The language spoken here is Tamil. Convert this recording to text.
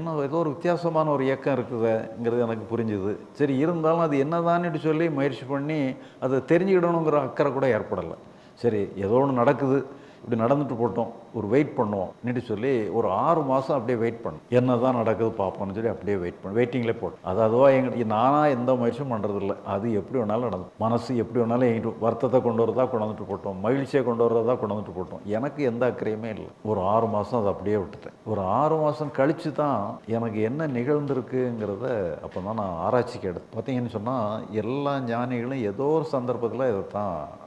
இன்னும் ஏதோ ஒரு வித்தியாசமான ஒரு இயக்கம் இருக்குதுங்கிறது எனக்கு புரிஞ்சுது. சரி இருந்தாலும் அது என்னதான்னு சொல்லி முயற்சி பண்ணி அதை தெரிஞ்சுக்கிடணுங்கிற அக்கறை கூட ஏற்படலை. சரி ஏதோ ஒன்று நடக்குது. இப்படி நடந்துட்டு போட்டோம் ஒரு வெயிட் பண்ணுவோம் நின்று சொல்லி ஒரு ஆறு மாதம் அப்படியே வெயிட் பண்ணோம். என்ன தான் நடக்குது பார்ப்போம்னு சொல்லி அப்படியே வெயிட் பண்ண வெயிட்டிங்லேயே போட்டோம். அது அதுவாக எங்கிட்ட நானாக எந்த முயற்சியும் பண்ணுறதில்ல அது எப்படி வேணாலும் நடக்கும் மனசு எப்படி வேணாலும் எங்கிட்ட வருத்தத்தை கொண்டு வரதா கொண்டாந்துட்டு போட்டோம். மகிழ்ச்சியை கொண்டு வரதா கொண்டாந்துட்டு போட்டோம். எனக்கு எந்த அக்கறையுமே இல்லை. ஒரு ஆறு மாதம் அதை அப்படியே விட்டுட்டேன். ஒரு ஆறு மாதம் கழித்து தான் எனக்கு என்ன நிகழ்ந்திருக்குங்கிறத அப்போ தான் நான் ஆராய்ச்சிக்கு எடுத்தேன். பார்த்தீங்கன்னு சொன்னால் எல்லா ஞானிகளும் ஏதோ ஒரு சந்தர்ப்பத்தில் இதை தான்